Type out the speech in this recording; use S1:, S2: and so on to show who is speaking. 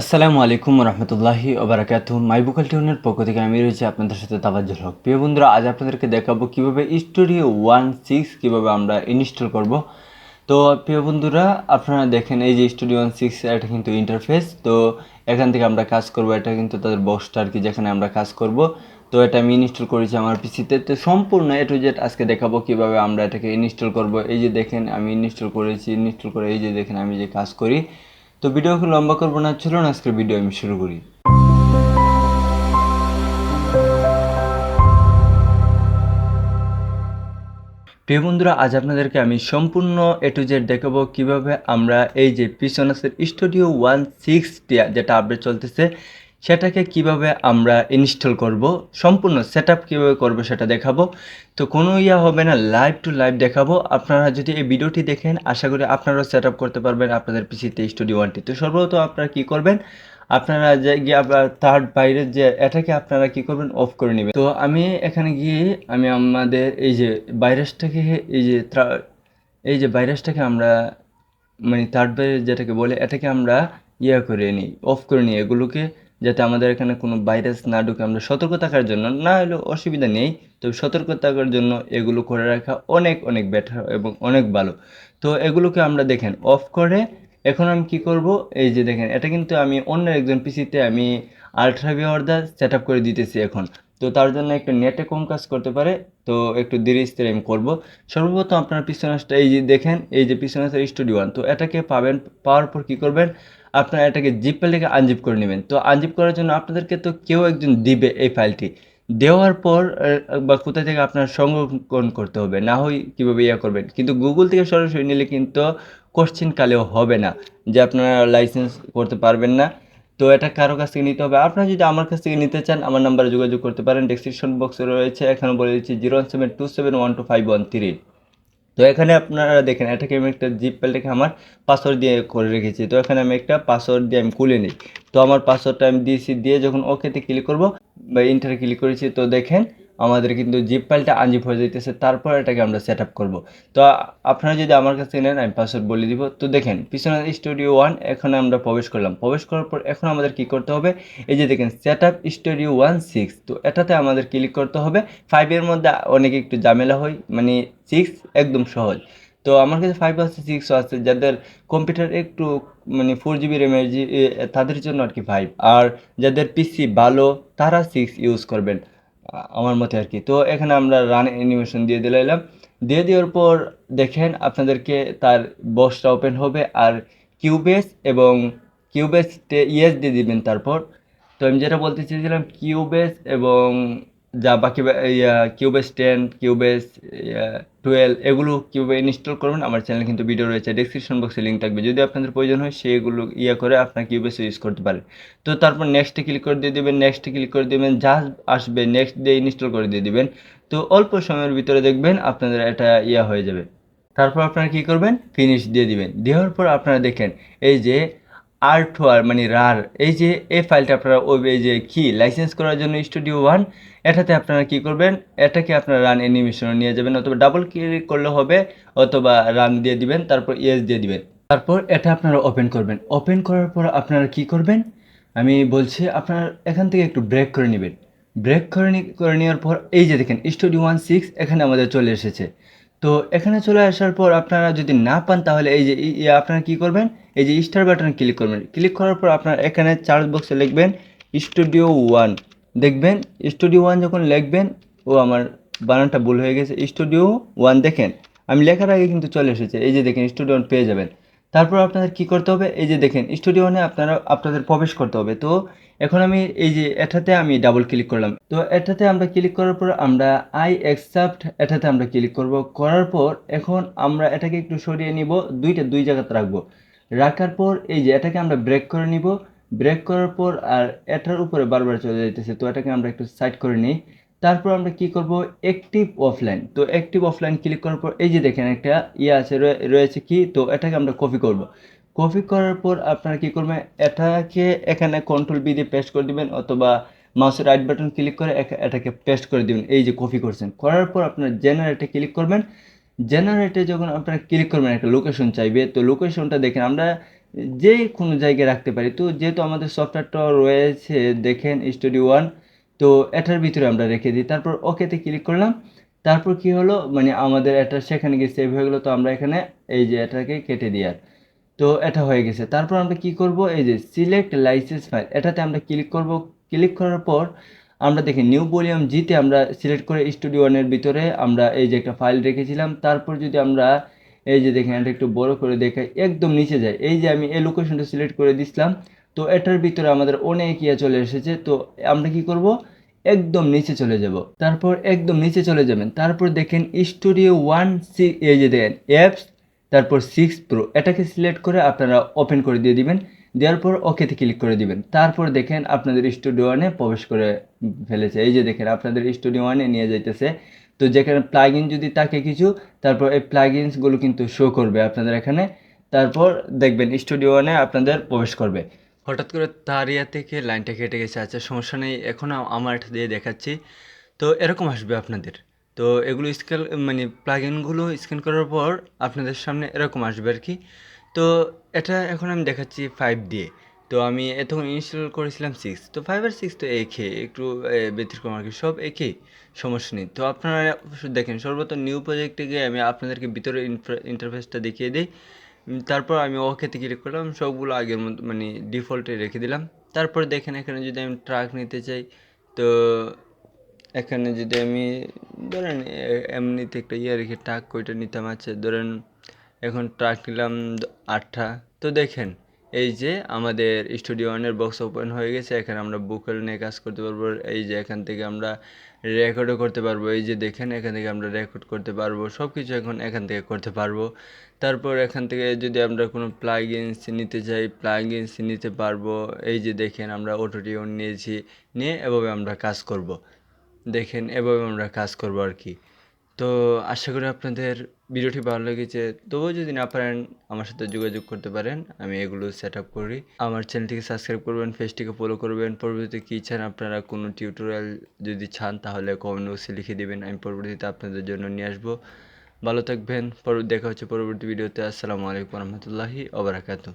S1: আসসালামু আলাইকুম রহমতুল্লাহি ওবরাকাত মাইবুকাল টিউনের পক্ষ থেকে আমি রয়েছি আপনাদের সাথে তাবাজ্জুল হক। প্রিয় বন্ধুরা, আজ আপনাদেরকে দেখাবো কীভাবে স্টুডিও ওয়ান সিক্স কীভাবে আমরা ইনস্টল করব। তো প্রিয় বন্ধুরা, আপনারা দেখেন এই যে স্টুডিও ওয়ান সিক্স, এটা কিন্তু ইন্টারফেস। তো এখান থেকে আমরা কাজ করব, এটা কিন্তু তাদের বক্সটা আর কি যেখানে আমরা কাজ করব। তো এটা আমি ইনস্টল করেছি আমার পিসিতে। তো সম্পূর্ণ এ টু জেড আজকে দেখাবো কীভাবে আমরা এটাকে ইনস্টল করব। এই যে দেখেন, আমি ইনস্টল করেছি, ইনস্টল করে এই যে দেখেন, আমি যে কাজ করি। তো ভিডিওকে লম্বা করব না ছিল না আজকের ভিডিও আমি শুরু করি। প্রিয় বন্ধুরা, আজ আপনাদেরকে আমি সম্পূর্ণ এ টু জেড দেখাবো কীভাবে আমরা এই যে পিসনাসের স্টুডিও ওয়ান সিক্সটি যেটা আপডেট চলতেছে সেটাকে কীভাবে আমরা ইনস্টল করব, সম্পূর্ণ সেট আপ কীভাবে করব সেটা দেখাবো। তো কোনো ইয়া হবে না লাইভ টু লাইভ দেখাবো। আপনারা যদি এই ভিডিওটি দেখেন, আশা করি আপনারাও সেট আপ করতে পারবেন আপনাদের পিসিতে স্টুডিও ওয়ানটি তো। সর্বত আপনারা কী করবেন? আপনারা যে গিয়ে আপনার থার্ড বাইরের যে এটাকে আপনারা কি করবেন? অফ করে নেবেন। তো আমি এখানে গিয়ে আমি আমাদের এই যে ভাইরাসটাকে এই যে ত্রা- এই যে ভাইরাসটাকে আমরা মানে থার্ড ভাইরাস যেটাকে বলে, এটাকে আমরা ইয়া করে নিই অফ করে নিই। এগুলোকে যাতে আমাদের এখানে কোনো ভাইরাস না ঢুকে, আমরা সতর্ক থাকার জন্য, না হলেও অসুবিধা নেই। তবে সতর্ক থাকার জন্য এগুলো করে রাখা অনেক অনেক বেটার এবং অনেক ভালো। তো এগুলোকে আমরা দেখেন অফ করে এখন আমি কি করব? এই যে দেখেন, এটা কিন্তু আমি অন্য একজন পিসিতে আমি আলট্রা ভিওয়ারদা সেট আপ করে দিতেছি এখন। তো তার জন্য একটু নেটে কম কাজ করতে পারে, তো একটু ধীরে স্থিরে আমি করব। সর্বপ্রথম আপনার পিছনাসটা এই যে দেখেন, এই যে পিছনাসের স্টুডিও ওয়ান তো এটাকে পাবেন, পাওয়ার পর কী করবেন? আপনারা এটাকে জিপ ফাইলটাকে আনজিপ করে নেবেন। তো আনজিপ করার জন্য আপনাদেরকে তো কেউ একজন দিবে এই ফাইলটি দেওয়ার পর বা কোথা থেকে আপনার সংরক্ষণ করতে হবে, না হয় কীভাবে ইয়া করবেন। কিন্তু গুগল থেকে সরাসরি নিলে কিন্তু কোশ্চিন কালেও হবে না, যে আপনারা লাইসেন্স করতে পারবেন না। তো এটা কারও কাছ থেকে নিতে হবে। আপনারা যদি আমার কাছ থেকে নিতে চান, আমার নাম্বারে যোগাযোগ করতে পারেন। ডেসক্রিপশন বক্সে রয়েছে, এখানে বলে দিচ্ছি zero seven two seven one two five one three তো এখানে আপনারা দেখেন, এটাকে আমি একটা জিপ প্যালটাকে আমার পাসওয়ার্ড দিয়ে করে রেখেছি। তো এখানে আমি একটা পাসওয়ার্ড দিয়ে আমি খুলে নিই। তো আমার পাসওয়ার্ডটা আমি দিয়েছি, দিয়ে যখন ওকেতে ক্লিক করব, বা ইন্টারে ক্লিক করেছি, তো দেখেন আমাদের কিন্তু জিপ ফাইলটা আনজিপ হয়ে যাইতেছে, তারপর এটাকে আমরা সেট আপ করব। তো আপনারা যদি আমার কাছে নেন, আমি পাসওয়ার্ড বলে দিব। তো দেখেন পিছনে স্টুডিও ওয়ান এখানে আমরা প্রবেশ করলাম। প্রবেশ করার পর এখন আমাদের কি করতে হবে? এই যে দেখেন set up studio one six তো এটাতে আমাদের ক্লিক করতে হবে। ফাইভের মধ্যে অনেক একটু ঝামেলা হয় মানে সিক্স একদম সহজ। তো আমার কাছে ফাইভ আছে সিক্সও আছে, যাদের কম্পিউটার একটু মানে ফোর জিবি র্যামের তাদের জন্য আর কি ফাইভ আর যাদের পিসি ভালো, তারা সিক্স ইউজ করবেন। আমার মতে আর কি। তো এখানে আমরা রান অ্যানিমেশন দিয়ে দিলাম দিয়ে দেওয়ার পর দেখেন আপনাদেরকে তার বক্সটা ওপেন হবে আর কিউবেস এবং কিউবেস ইয়েস দিয়ে দিবেন তারপর। তো আমি যেটা বলতে চেয়েছিলাম কিউবেস এবং যা বাকি বা- ইয়া কিউবেস টেন কিউবেস টুয়েলভ এগুলো কীভাবে ইনস্টল করবেন, আমার চ্যানেল কিন্তু ভিডিও রয়েছে ডেসক্রিপশন বক্সে লিঙ্ক থাকবে। যদি আপনাদের প্রয়োজন হয়, সেগুলো ইয়ে করে আপনার কিউবেস ইউজ করতে পারেন। তো তারপর নেক্সটে ক্লিক করে দিয়ে দেবেন নেক্সটে ক্লিক করে দেবেন যা আসবে নেক্সট ডে ইনস্টল করে দিয়ে দিবেন। তো অল্প সময়ের ভিতরে দেখবেন আপনাদের এটা ইয়া হয়ে যাবে। তারপর আপনারা কি করবেন? ফিনিশ দিয়ে দিবেন। দেওয়ার পর আপনারা দেখেন, এই যে আর টু আর মানে রার এই যে এই ফাইলটা আপনারা ওই এই যে কি লাইসেন্স করার জন্য স্টুডিও ওয়ান এটাতে আপনারা কি করবেন? এটাকে আপনারা রান অ্যানিমেশনে নিয়ে যাবেন, অথবা ডাবল ক্লিক করলে হবে, অথবা রান দিয়ে দিবেন, তারপর ইয়েস দিয়ে দিবেন। তারপর এটা আপনারা ওপেন করবেন। ওপেন করার পর আপনারা কি করবেন? আমি বলছি, আপনার এখান থেকে একটু ব্রেক করে নেবেন। ব্রেক করে করে নেওয়ার পর, এই যে দেখেন স্টুডিও ওয়ান সিক্স এখানে আমাদের চলে এসেছে। তো এখানে চলে আসার পর আপনারা যদি না পান, তাহলে এই যে ই- ই- আপনারা কি করবেন? এই যে স্টার বাটন ক্লিক করবেন। ক্লিক করার পর আপনারা এখানে চার্জ বক্সে লিখবেন স্টুডিও ওয়ান দেখবেন স্টুডিও ওয়ান যখন লিখবেন, ও আমার বানানটা ভুল হয়ে গেছে। স্টুডিও ওয়ান দেখেন, আমি লেখার আগে কিন্তু চলে এসেছে। এই যে দেখেন স্টুডিও ওয়ান পেয়ে যাবেন। তারপর আপনাদের কি করতে হবে? এই যে দেখেন স্টুডিও ওয়ানে আপনারা, আপনাদের প্রবেশ করতে হবে। তো এখন আমি এই যে এটাতে আমি ডাবল ক্লিক করলাম। তো এটাতে আমরা ক্লিক করার পর আমরা আই অ্যাকসেপ্ট এটাতে আমরা ক্লিক করব। করার পর এখন আমরা এটাকে একটু সরিয়ে নিব। দুইটা, দুই জায়গাতে রাখব। রাখার পর এই যে এটাকে আমরা ব্রেক করে নিব। ব্রেক করার পর আর এটার উপরে বারবার চলে যাইতেছে। তো এটাকে আমরা একটু সাইড করে নিই। তারপর আমরা কি করব? অ্যাক্টিভ অফলাইন তো অ্যাক্টিভ অফলাইন ক্লিক করার পর, এই যে দেখেন একটা ইয়ে আছে, রয়ে- রয়েছে কি? তো এটাকে আমরা কপি করব। কপি করার পর আপনারা কি করবেন? এটাকে এখানে কন্ট্রোল বি দিয়ে পেস্ট করে দিবেন অথবা মাউসের রাইট বাটন ক্লিক করে এটাকে পেস্ট করে দিবেন। এই যে কপি করছেন। করার পর আপনার জেনারেটে ক্লিক করবেন। জেনারেটে যখন আপনারা ক্লিক করবেন, একটা লোকেশন চাইবে। তো লোকেশনটা দেখেন, আমরা যে কোনো জায়গায় রাখতে পারি। তো যেহেতু আমাদের সফটওয়্যারটা রয়েছে, দেখেন স্টুডিও ওয়ান তো এটার ভিতরে আমরা রেখে দিই। তারপর ওকেতে ক্লিক করলাম। তারপর কি হলো? মানে আমাদের এটা সেখানে গিয়ে সেভ হয়ে গেলো। তো আমরা এখানে এই যে এটাকে কেটে দিই আর। তো এটা হয়ে গেছে। তারপর আমরা কি করব? এই যে সিলেক্ট লাইসেন্স ফাইল এটাতে আমরা ক্লিক করব। ক্লিক করার পর আমরা দেখি নিউ ভলিউম জিতে আমরা সিলেক্ট করে স্টুডিও ওয়ানের ভিতরে আমরা এই যে একটা ফাইল রেখেছিলাম। তারপর যদি আমরা এই যে দেখেন, এটা একটু বড় করে দেখাই, একদম নিচে যায়। এই যে আমি এই লোকেশনটা সিলেক্ট করে দিছিলাম। তো এটার ভিতরে আমাদের অনেক ইয়ে চলে এসেছে, তো আমরা কি করব? একদম নিচে চলে যাব। তারপর একদম নিচে চলে যাবেন। তারপর দেখেন স্টুডিও ওয়ান সি, এই যে দেখেন অ্যাপস তারপর সিক্স প্রো এটাকে সিলেক্ট করে আপনারা ওপেন করে দিয়ে দিবেন। দেওয়ার পর ওকেতে ক্লিক করে দিবেন। তারপর দেখেন আপনাদের স্টুডিও ওয়ানে প্রবেশ করে ফেলেছে। এই যে দেখেন, আপনাদের স্টুডিও ওয়ানে নিয়ে যাইতেছে। তো যেখানে প্লাগ যদি থাকে কিছু, তারপর এই প্লাগ কিন্তু শো করবে আপনাদের এখানে। তারপর দেখবেন স্টুডিও ওয়ানে আপনাদের প্রবেশ করবে। হঠাৎ করে তার ইয়া থেকে লাইনটা কেটে গেছে। আচ্ছা সমস্যা নেই, এখন আমার এটা দিয়ে দেখাচ্ছি। তো এরকম আসবে আপনাদের। তো এগুলো স্ক্যান মানে প্লাগ ইনগুলো স্ক্যান করার পর আপনাদের সামনে এরকম আসবে আর কি। তো এটা এখন আমি দেখাচ্ছি ফাইভ দিয়ে। তো আমি এতক্ষণ ইনস্টল করেছিলাম সিক্স তো ফাইভ আর সিক্স তো একে, একটু ব্যতিক্রম আর কি, সব একই, সমস্যা নেই। তো আপনারা দেখেন সর্বপ্রথম নিউ প্রজেক্টে গিয়ে আমি আপনাদেরকে ভিতরে ইন্টারফেসটা দেখিয়ে দিই। তারপর আমি ওকেতে ক্লিক করলাম, সবগুলো আগের মতো মানে ডিফল্টে রেখে দিলাম। তারপর দেখেন এখানে যদি আমি ট্রাক নিতে চাই, তো এখানে যদি আমি, ধরেন এমনিতে একটা ইয়ে রেখে ট্রাক কইটা নিতাম? আছে ধরেন, এখন ট্রাক নিলাম আটটা। তো দেখেন এই যে আমাদের স্টুডিও ওয়ানের বক্স ওপেন হয়ে গেছে, এখানে আমরা বুকেল নিয়ে কাজ করতে পারব। এই যে এখান থেকে আমরা রেকর্ডও করতে পারব। এই যে দেখেন, এখান থেকে আমরা রেকর্ড করতে পারব। সব কিছু এখন এখান থেকে করতে পারব। তারপর এখান থেকে যদি আমরা কোনো প্লাগইনস নিতে চাই প্লাগইনস নিতে পারব। এই যে দেখেন, আমরা অটোটিউন নিয়েছি, নিয়ে এভাবে আমরা কাজ করব। দেখেন, এভাবে আমরা কাজ করব আর কি। তো আশা করি আপনাদের ভিডিওটি ভালো লেগেছে, তবুও যদি না পারেন আমার সাথে যোগাযোগ করতে পারেন, আমি এগুলো সেট আপ করি। আমার চ্যানেলটিকে সাবস্ক্রাইব করবেন পেজটিকে ফলো করবেন, পরবর্তীতে কী চান আপনারা কোনো টিউটোরিয়াল যদি চান, তাহলে কমেন্ট বক্সে লিখে দেবেন, আমি পরবর্তীতে আপনাদের জন্য নিয়ে আসব। ভালো থাকবেন পর দেখা হচ্ছে পরবর্তী ভিডিওতে আসসালামু আলাইকুম রহমতুল্লাহি ওবরাকাতু